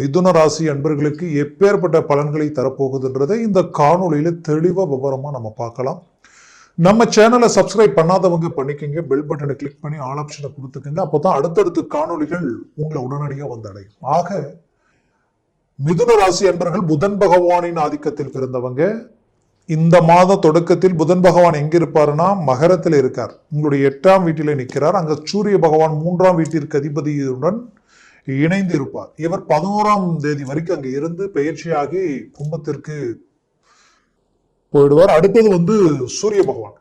மிதுன ராசி அன்பர்களுக்கு எப்பேற்பட்ட பலன்களை தரப்போகுதுன்றதை இந்த காணொளியில தெளிவாக விவரமாக நம்ம பார்க்கலாம். நம்ம சேனலை சப்ஸ்கிரைப் பண்ணாதவங்க பண்ணிக்கோங்க. பெல் பட்டனை கிளிக் பண்ணி ஆல் ஆப்ஷனை அப்போ தான் அடுத்தடுத்து காணொளிகள் உங்களை உடனடியாக வந்தடையும். ஆக மிதுன ராசி அன்பர்கள் புதன் பகவானின் ஆதிக்கத்தில் பிறந்தவங்க. இந்த மாத தொடக்கத்தில் புதன் பகவான் எங்க இருப்பாருன்னா மகரத்தில் இருக்கார். உங்களுடைய எட்டாம் வீட்டிலே நிற்கிறார் அங்க சூரிய பகவான் மூன்றாம் வீட்டிற்கு அதிபதியுடன் இணைந்து இருப்பார் இவர் பதினோராம் தேதி வரைக்கும் அங்கே இருந்து பயிற்சியாகி கும்பத்திற்கு போயிடுவார். அடுத்தது வந்து சூரிய பகவான்.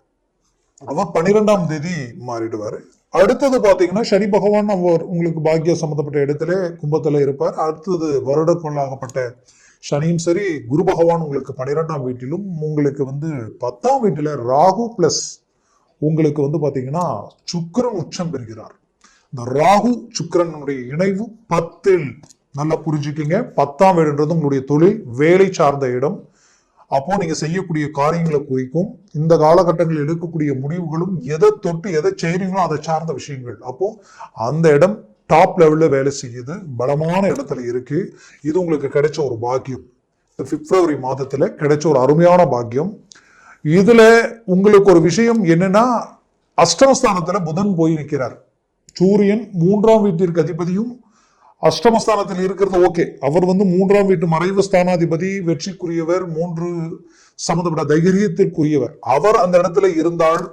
அவர் பன்னிரெண்டாம் தேதி மாறிடுவார். அடுத்தது பார்த்தீங்கன்னா சனி பகவான் அவர் உங்களுக்கு பாக்கிய சம்பந்தப்பட்ட இடத்துல கும்பத்தில் இருப்பார். அடுத்தது வருடக்குள்ளாகப்பட்ட சனியும் சரி குரு பகவான் உங்களுக்கு பன்னிரெண்டாம் வீட்டிலும் உங்களுக்கு வந்து பத்தாம் வீட்டில் ராகு பிளஸ் உங்களுக்கு வந்து பார்த்தீங்கன்னா சுக்கரன் உச்சம் பெறுகிறார். இந்த ராகு சுக்கரனுடைய இணைவு பத்தில். நல்லா புரிஞ்சுக்கிங்க. பத்தாம் வீடுன்றது உங்களுடைய தொழில் வேலை சார்ந்த இடம். அப்போ நீங்க செய்யக்கூடிய காரியங்களை குறிக்கும். இந்த காலகட்டங்களில் எடுக்கக்கூடிய முடிவுகளும் எதை தொட்டு எதை செய்றீங்களோ அதை சார்ந்த விஷயங்கள். அப்போ அந்த இடம் டாப் லெவல்ல வேலை செய்யுது. பலமான இடத்துல இருக்கு. இது உங்களுக்கு கிடைச்ச ஒரு பாக்கியம். இந்த பிப்ரவரி மாதத்துல கிடைச்ச ஒரு அருமையான பாக்கியம். இதுல உங்களுக்கு ஒரு விஷயம் என்னன்னா அஷ்டமஸ்தானத்துல புதன் போய் நிற்கிறார் சூரியன் மூன்றாம் வீட்டிற்கு அதிபதியும் அஷ்டமஸ்தானத்தில் இருக்கிறது. ஓகே. அவர் வந்து மூன்றாம் வீட்டு மறைவு ஸ்தானாதிபதி வெற்றிக்குரியவர் மூன்று சம்மந்தப்பட்ட தைரியத்திற்குரியவர். அவர் அந்த இடத்துல இருந்தால்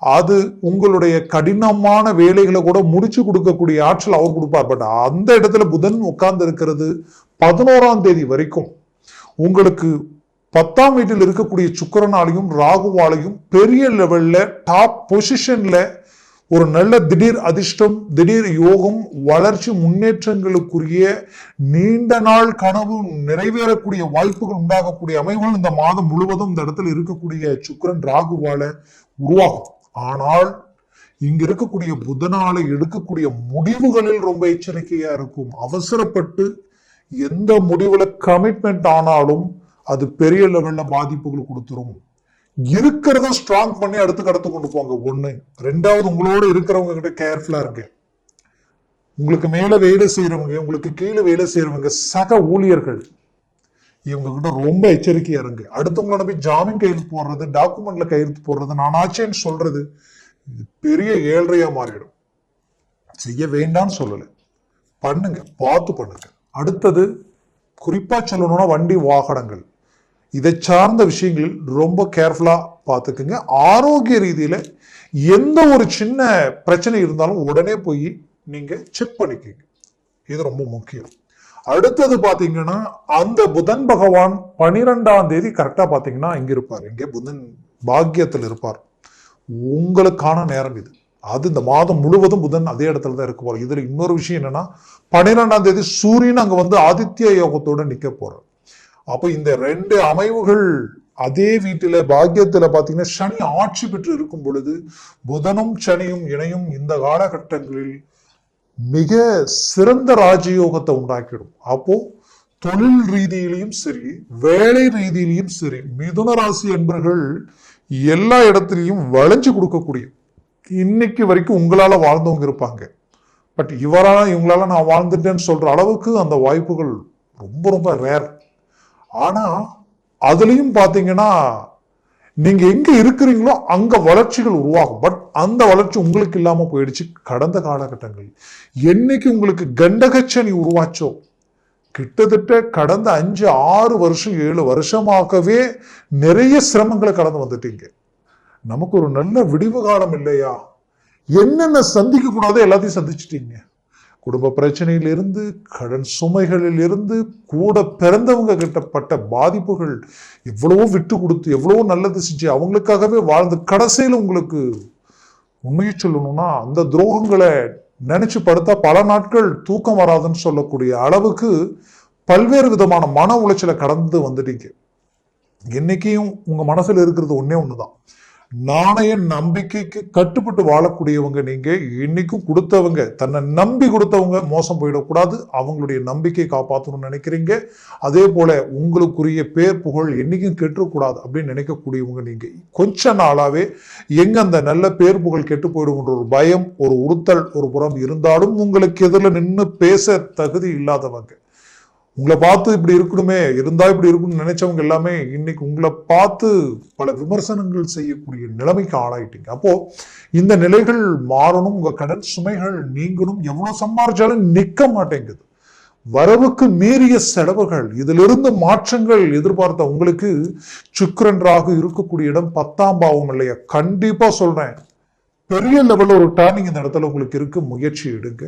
அது உங்களுடைய கடினமான வேலைகளை கூட முடிச்சு கொடுக்கக்கூடிய ஆற்றல் அவர் கொடுப்பார். பட் அந்த இடத்துல புதன் உட்கார்ந்து இருக்கிறது பதினோராம் தேதி வரைக்கும். உங்களுக்கு பத்தாம் வீட்டில் இருக்கக்கூடிய சுக்கரனாலையும் ராகுவாலையும் பெரிய லெவல்ல டாப் பொசிஷன்ல ஒரு நல்ல திடீர் அதிர்ஷ்டம் திடீர் யோகம் வளர்ச்சி முன்னேற்றங்களுக்குரிய நீண்ட நாள் கனவு நிறைவேறக்கூடிய வாய்ப்புகள் உண்டாகக்கூடிய அமைவுகள் இந்த மாதம் முழுவதும் இந்த இடத்துல இருக்கக்கூடிய சுக்கரன் ராகுவால உருவாகும். ஆனால் இங்க இருக்கக்கூடிய புதனால எடுக்கக்கூடிய முடிவுகளில் ரொம்ப எச்சரிக்கையா இருக்கும். அவசரப்பட்டு எந்த முடிவுல கமிட்மெண்ட் ஆனாலும் அது பெரிய லெவல்ல பாதிப்புகள் கொடுத்துரும். இருக்கிறத ஸ்ட்ராங் பண்ணி அடுத்து கடத்து கொண்டு போங்க. ஒண்ணு. ரெண்டாவது உங்களோட இருக்கிறவங்க கிட்ட கேர்ஃபுல்லா இருங்க. உங்களுக்கு மேல வேலை செய்யறவங்க உங்களுக்கு கீழே வேலை செய்யறவங்க சக ஊழியர்கள் இவங்க கிட்ட ரொம்ப எச்சரிக்கையா இருங்க. அடுத்தவங்கள நம்பி ஜாமீன் கையெழுத்து போடுறது டாக்குமெண்ட்ல கையெழுத்து போடுறது நானாச்சேன்னு சொல்றது பெரிய ஏழ்றையா மாறிடும். செய்ய வேண்டாம்னு சொல்லலை. பண்ணுங்க. பார்த்து பண்ணுங்க. அடுத்தது குறிப்பா சொல்லணும்னா வண்டி வாகனங்கள். இதை சார்ந்த விஷயங்களில் ரொம்ப கேர்ஃபுல்லாக பார்த்துக்குங்க. ஆரோக்கிய ரீதியில் எந்த ஒரு சின்ன பிரச்சனை இருந்தாலும் உடனே போய் நீங்கள் செக் பண்ணிக்கோங்க. இது ரொம்ப முக்கியம். அடுத்தது பார்த்தீங்கன்னா அந்த புதன் பகவான் பனிரெண்டாம் தேதி கரெக்டாக பார்த்தீங்கன்னா இங்கே இருப்பார். இங்கே புதன் பாக்கியத்தில் இருப்பார். உங்களுக்கான நேரம் இது. அது இந்த மாதம் முழுவதும் புதன் அதே இடத்துல தான் இருக்க போகிறோம் இதில் இன்னொரு விஷயம் என்னன்னா பன்னிரெண்டாம் தேதி சூரியன் அங்கே வந்து ஆதித்ய யோகத்தோடு நிற்க போகிறார் அப்போ இந்த ரெண்டு அமைவுகள் அதே வீட்டில பாக்கியத்துல பாத்தீங்கன்னா சனி ஆட்சி பெற்று இருக்கும் பொழுது புதனும் சனியும் இணையும் இந்த காலகட்டங்களில் மிக சிறந்த ராஜயோகத்தை உண்டாக்கிடும். அப்போ தொழில் ரீதியிலையும் சரி வேலை ரீதியிலையும் சரி மிதுன ராசி என்பர்கள் எல்லா இடத்துலையும் வளைஞ்சு கொடுக்கக்கூடிய இன்னைக்கு வரைக்கும் உங்களால் வாழ்ந்தவங்க இருப்பாங்க. பட் இவரால் இவங்களால நான் வாழ்ந்துட்டேன்னு சொல்ற அளவுக்கு அந்த வாய்ப்புகள் ரொம்ப ரொம்ப ரேர் ஆனா அதுலயும் பாத்தீங்கன்னா நீங்க எங்க இருக்கிறீங்களோ அங்க வளர்ச்சிகள் உருவாகும். பட் அந்த வளர்ச்சி உங்களுக்கு இல்லாம போயிடுச்சு கடந்த காலகட்டங்கள் என்னைக்கு உங்களுக்கு கண்டகச்சனி உருவாச்சோ கிட்டத்தட்ட கடந்த அஞ்சு ஆறு வருஷம் ஏழு வருஷமாகவே நிறைய சிரமங்களை கடந்து வந்துட்டீங்க. நமக்கு ஒரு நல்ல விடிவு காலம் இல்லையா? என்னென்ன சந்திக்க கூடாதோ எல்லாத்தையும் சந்திச்சிட்டீங்க. குடும்ப பிரச்சனையிலிருந்து கடன் சுமைகளில் இருந்து கூட பிறந்தவங்க கிட்டப்பட்ட பாதிப்புகள் எவ்வளவோ விட்டு கொடுத்து எவ்வளவோ நல்லது செஞ்சு அவங்களுக்காகவே வாழ்ந்து கடைசியில் உங்களுக்கு உண்மையை சொல்லணும்னா அந்த துரோகங்களை நினைச்சு படுத்தா பல நாட்கள் தூக்கம் வராதுன்னு சொல்லக்கூடிய அளவுக்கு பல்வேறு விதமான மன உளைச்சலை கடந்து வந்துட்டீங்க. என்னைக்கும் உங்க மனசுல இருக்கிறது ஒன்னே தான் நாணய நம்பிக்கைக்கு கட்டுப்பட்டு வாழக்கூடியவங்க நீங்க இன்னைக்கும் கொடுத்தவங்க தன்னை நம்பி கொடுத்தவங்க மோசம் போயிடக்கூடாது. அவங்களுடைய நம்பிக்கை காப்பாற்றணும்னு நினைக்கிறீங்க. அதே போல உங்களுக்குரிய பேர் புகழ் என்னைக்கும் கெட்டுக்கூடாது அப்படின்னு நினைக்கக்கூடியவங்க நீங்க. கொஞ்ச நாளாவே எங்க அந்த நல்ல பேர் புகழ் கெட்டு போயிடும்ன்ற ஒரு பயம் ஒரு உறுத்தல் ஒரு புறம் இருந்தாலும் உங்களுக்கு எதிரில் நின்று பேச தகுதி இல்லாதவங்க. உங்களை பார்த்து இப்படி இருக்கணுமே இருந்தா இப்படி இருக்கணும்னு நினைச்சவங்க எல்லாமே இன்னைக்கு உங்களை பார்த்து பல விமர்சனங்கள் செய்யக்கூடிய நிலைமைக்கு ஆளாயிட்டீங்க. அப்போ இந்த நிலைகள் மாறணும் உங்க கடன் சுமைகள் நீங்கணும் எவ்வளவு சம்பாரிச்சாலும் நிக்க மாட்டேங்குது. வரவுக்கு மீறிய செலவுகள் இதிலிருந்து மாற்றங்கள் எதிர்பார்த்த உங்களுக்கு சுக்கரன்றாக இருக்கக்கூடிய இடம் பத்தாம் பாவம் இல்லையா? கண்டிப்பா சொல்றேன். பெரிய லெவலில் ஒரு டேர்னிங் இந்த இடத்துல உங்களுக்கு இருக்கு. முயற்சி எடுங்க.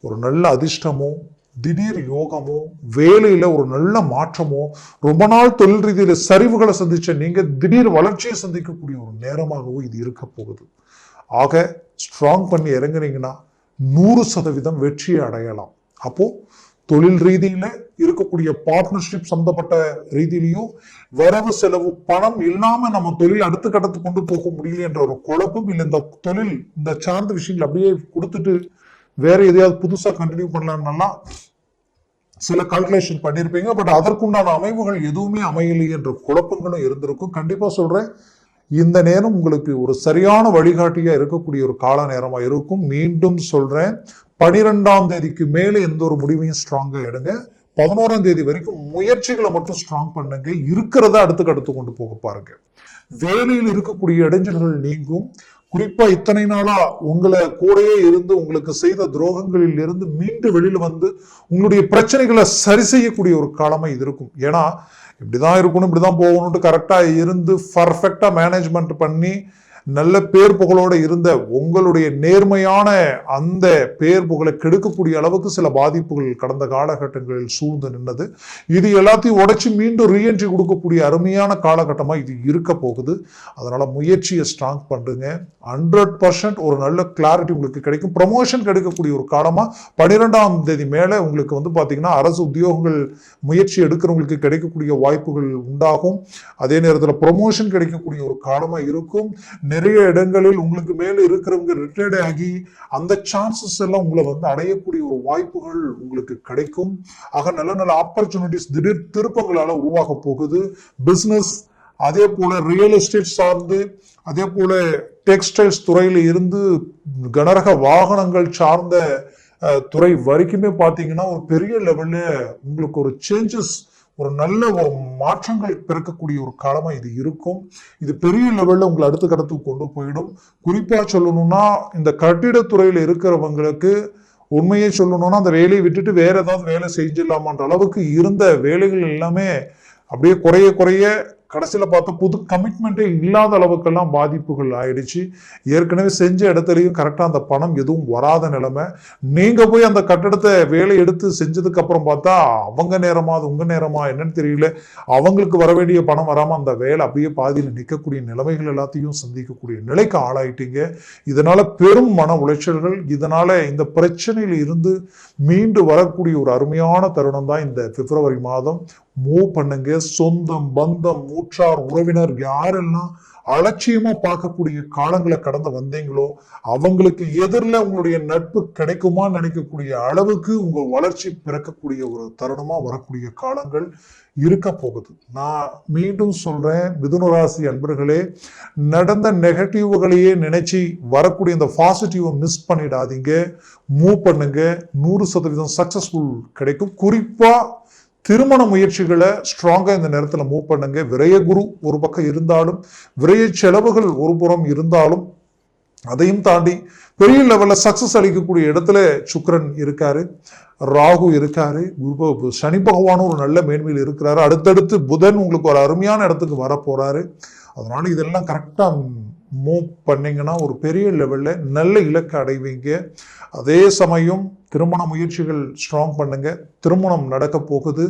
ஒரு நல்ல அதிர்ஷ்டமோ திடீர் யோகமோ வேலையில் ஒரு நல்ல மாற்றமோ ரொம்ப நாள் தொழில் ரீதியில் சரிவுகளை சந்திச்ச நீங்கள் திடீர் வளர்ச்சியை சந்திக்கக்கூடிய ஒரு நேரமாகவும் இது இருக்க போகுது. ஆக ஸ்ட்ராங் பண்ணி இறங்குனீங்கன்னா நூறு சதவீதம் வெற்றியை அடையலாம். அப்போது தொழில் ரீதியில் இருக்கக்கூடிய பார்ட்னர்ஷிப் சம்மந்தப்பட்ட ரீதியிலையும் வரவு செலவு பணம் இல்லாமல் நம்ம தொழில் அடுத்த கட்டத்துக்கு கொண்டு போக முடியல என்ற ஒரு குழப்பம் இல்லை இந்த தொழில் இந்த சார்ந்த விஷயங்கள் அப்படியே கொடுத்துட்டு வேற எதையாவது புதுசா கண்டினியூ பண்ணலாம்னா சில கால்குலேஷன் பண்ணியிருப்பீங்க பட் அதற்குண்டான அமைவுகள் எதுவுமே அமையலை என்ற குழப்பங்களும் இருந்திருக்கும். கண்டிப்பா சொல்றேன். இந்த நேரம் உங்களுக்கு ஒரு சரியான வழிகாட்டியா இருக்கக்கூடிய ஒரு கால நேரமா இருக்கும். மீண்டும் சொல்றேன். பனிரெண்டாம் தேதிக்கு மேலே எந்த ஒரு முடிவையும் ஸ்ட்ராங்கா எடுங்க. பதினோராம் தேதி வரைக்கும் முயற்சிகளை மட்டும் ஸ்ட்ராங் பண்ணுங்க. இருக்கிறத அடுத்துக்கு அடுத்து கொண்டு போக பாருங்க. வேலையில் இருக்கக்கூடிய இடைஞ்சல்கள் நீங்கும். குறிப்பா இத்தனை நாளா உங்களை கூடயே இருந்து உங்களுக்கு செய்த துரோகங்களில் இருந்து மீண்டு வெளியில வந்து உங்களுடைய பிரச்சனைகளை சரி செய்யக்கூடிய ஒரு காலமா இது இருக்கும். ஏன்னா இப்படிதான் இருக்கணும் இப்படிதான் போகணும்ட்டு கரெக்டா இருந்து பர்ஃபெக்டா மேனேஜ்மெண்ட் பண்ணி நல்ல பேர் புகழோட இருந்த உங்களுடைய நேர்மையான அந்த பேர் புகழை கெடுக்கக்கூடிய அளவுக்கு சில பாதிப்புகள் கடந்த காலகட்டங்களில் சூழ்ந்து நின்னது. இது எல்லாத்தையும் உடைச்சி மீண்டும் ரீஎன்ட்ரி கொடுக்கக்கூடிய அருமையான காலகட்டமாக இது இருக்க போகுது. அதனால் முயற்சியை ஸ்ட்ராங் பண்ணுங்க. ஹண்ட்ரட் பர்சன்ட் ஒரு நல்ல கிளாரிட்டி உங்களுக்கு கிடைக்கும். ப்ரமோஷன் கிடைக்கக்கூடிய ஒரு காலமாக பன்னிரெண்டாம் தேதி மேலே உங்களுக்கு வந்து பார்த்தீங்கன்னா அரசு உத்தியோகங்கள் முயற்சி எடுக்கிறவங்களுக்கு கிடைக்கக்கூடிய வாய்ப்புகள் உண்டாகும். அதே நேரத்தில் ப்ரொமோஷன் கிடைக்கக்கூடிய ஒரு காலமாக இருக்கும். நிறைய இடங்களில் உங்களுக்கு மேல இருக்கிறவங்க ரிட்டையர்ட் ஆகி அந்த சான்சஸ் எல்லாம் உங்களை வந்து அடையக்கூடிய ஒரு வாய்ப்புகள் உங்களுக்கு கிடைக்கும். ஆக நல்ல நல்ல ஆப்பர்ச்சுனிட்டிஸ் திடீர் திருப்பங்களால உருவாக போகுது. பிசினஸ் அதே போல ரியல் எஸ்டேட் சார்ந்து அதே போல டெக்ஸ்டைல்ஸ் துறையில இருந்து கனரக வாகனங்கள் சார்ந்த துறை வரைக்குமே பாத்தீங்கன்னா ஒரு பெரிய லெவல்ல உங்களுக்கு ஒரு சேஞ்சஸ் ஒரு நல்ல ஒரு மாற்றங்கள் பிறக்கக்கூடிய ஒரு காலமாக இது இருக்கும். இது பெரிய லெவலில் உங்களை அடுத்த கட்டத்துக்கு கொண்டு போயிடும். குறிப்பாக சொல்லணும்னா இந்த கட்டிடத்துறையில் இருக்கிறவங்களுக்கு உண்மையை சொல்லணும்னா அந்த வேலையை விட்டுட்டு வேற ஏதாவது வேலை செஞ்சிடலாமான்ற அளவுக்கு இருந்த வேலைகள் எல்லாமே அப்படியே குறைய குறைய கடைசியில் பார்த்தா புது கமிட்மெண்ட்டே இல்லாத அளவுக்கெல்லாம் பாதிப்புகள் ஆயிடுச்சு. ஏற்கனவே செஞ்ச இடத்துலையும் கரெக்டாக அந்த பணம் எதுவும் வராத நிலைமை. நீங்கள் போய் அந்த கட்டடத்தை வேலை எடுத்து செஞ்சதுக்கப்புறம் பார்த்தா அவங்க நேரமா அது உங்கள் நேரமா என்னன்னு தெரியல. அவங்களுக்கு வர வேண்டிய பணம் வராமல் அந்த வேலை அப்படியே பாதியில் நிற்கக்கூடிய நிலைமைகள் எல்லாத்தையும் சந்திக்கக்கூடிய நிலைக்கு ஆளாயிட்டீங்க. இதனால் பெரும் மன உளைச்சல்கள் இதனால் இந்த பிரச்சனையில் இருந்து மீண்டு வரக்கூடிய ஒரு அருமையான தருணம் தான் இந்த பிப்ரவரி மாதம். மூவ் பண்ணுங்க. சொந்தம் பந்தம் உற்றார் உறவினர் யாரெல்லாம் அலட்சியமா பார்க்கக்கூடிய காலங்களை கடந்து வந்தீங்களோ அவங்களுக்கு எதிரில் உங்களுடைய நட்பு கிடைக்குமான்னு நினைக்கக்கூடிய அளவுக்கு உங்கள் வளர்ச்சி பிறக்கக்கூடிய ஒரு தருணமா வரக்கூடிய காலங்கள் இருக்க போகுது. நான் மீண்டும் சொல்றேன் மிதுனராசி அன்பர்களே நடந்த நெகட்டிவ்களையே நினைச்சு வரக்கூடிய இந்த பாசிட்டிவை மிஸ் பண்ணிடாதீங்க. மூவ் பண்ணுங்க. நூறு சதவீதம் சக்சஸ்ஃபுல் கிடைக்கும். குறிப்பா திருமண முயற்சிகளை ஸ்ட்ராங்காக இந்த நேரத்தில் மூவ் பண்ணுங்க. விரைய குரு ஒரு பக்கம் இருந்தாலும் விரய செலவுகள் ஒரு புறம் இருந்தாலும் அதையும் தாண்டி பெரிய லெவலில் சக்ஸஸ் அளிக்கக்கூடிய இடத்துல சுக்ரன் இருக்காரு ராகு இருக்காரு குரு சனி பகவானும் ஒரு நல்ல மேன்மையில் இருக்கிறாரு. அடுத்தடுத்து புதன் உங்களுக்கு ஒரு அருமையான இடத்துக்கு வர போறாரு அதனால இதெல்லாம் கரெக்டாக மூவ் பண்ணிங்கன்னா ஒரு பெரிய லெவலில் நல்ல இலக்கை அடைவீங்க. அதே சமயம் திருமண முயற்சிகள் ஸ்ட்ராங் பண்ணுங்க. திருமணம் நடக்க போகுது.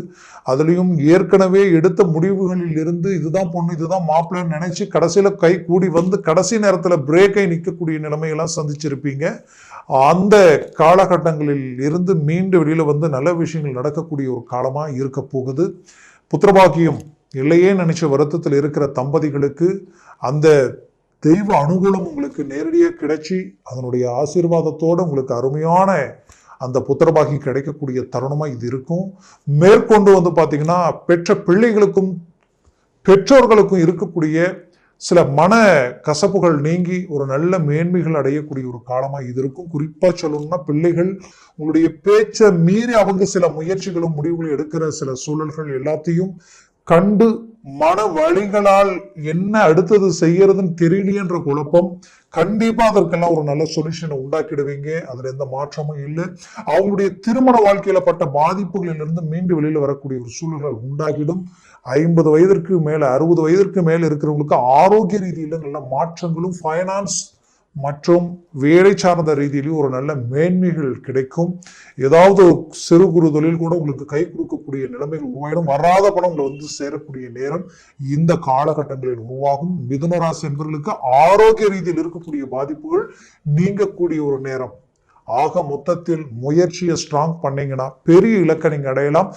அதுலேயும் ஏற்கனவே எடுத்த முடிவுகளில் இருந்து இதுதான் பொண்ணு இதுதான் மாப்பிள்ளைன்னு நினச்சி கடைசியில் கை கூடி வந்து கடைசி நேரத்தில் பிரேக்கை நிற்கக்கூடிய நிலைமையெல்லாம் சந்திச்சிருப்பீங்க. அந்த காலகட்டங்களில் இருந்து மீண்டு வெளியில் வந்து நல்ல விஷயங்கள் நடக்கக்கூடிய ஒரு காலமாக இருக்க போகுது. புத்திரபாக்கியம் இல்லையே நினச்ச வருத்தத்தில் இருக்கிற தம்பதிகளுக்கு அந்த தெய்வ அனுகூலம் உங்களுக்கு நேரடியாக கிடைச்சி அதனுடைய ஆசீர்வாதத்தோடு உங்களுக்கு அருமையான அந்த புத்திரபாகி கிடைக்கக்கூடிய தருணமாக இது இருக்கும். மேற்கொண்டு வந்து பார்த்தீங்கன்னா பெற்ற பிள்ளைகளுக்கும் பெற்றோர்களுக்கும் இருக்கக்கூடிய சில மன கசப்புகள் நீங்கி ஒரு நல்ல மேன்மைகள் அடையக்கூடிய ஒரு காலமாக இது இருக்கும். குறிப்பாக சொல்லணும்னா பிள்ளைகள் உங்களுடைய பேச்சை மீறி அவங்க சில முயற்சிகளும் முடிவுகளும் எடுக்கிற சில சூழல்கள் எல்லாத்தையும் கண்டு மன வழிகளால் என்ன அடுத்தது செய்யறதுன்னு தெரியலையன்ற குழப்பம். கண்டிப்பா அதற்கெல்லாம் ஒரு நல்ல சொல்யூஷனை உண்டாக்கிடுவீங்க. அதுல எந்த மாற்றமும் இல்லை. அவங்களுடைய திருமண வாழ்க்கையில பட்ட பாதிப்புகளிலிருந்து மீண்டு வெளியில வரக்கூடிய ஒரு சூழல்கள் உண்டாகிடும். ஐம்பது வயதிற்கு மேல அறுபது வயதிற்கு மேல இருக்கிறவங்களுக்கு ஆரோக்கிய ரீதியில நல்ல மாற்றங்களும் ஃபைனான்ஸ் மற்றும் வேலை சார்ந்த ரீதியிலும் ஒரு நல்ல மேன்மைகள் கிடைக்கும். ஏதாவது ஒரு சிறு குறு தொழில் கூட உங்களுக்கு கை இருக்கக்கூடிய நிலைமைகள் உருவாயிடும். வராத பணம் உங்களை வந்து சேரக்கூடிய நேரம் இந்த காலகட்டங்களில் உருவாகும். மிதுன ராசி என்பவர்களுக்கு ஆரோக்கிய ரீதியில் இருக்கக்கூடிய பாதிப்புகள் நீங்கக்கூடிய ஒரு நேரம். ஆக மொத்தத்தில் முயற்சியை ஸ்ட்ராங் பண்ணீங்கன்னா பெரிய இலக்கை நீங்கள் அடையலாம்.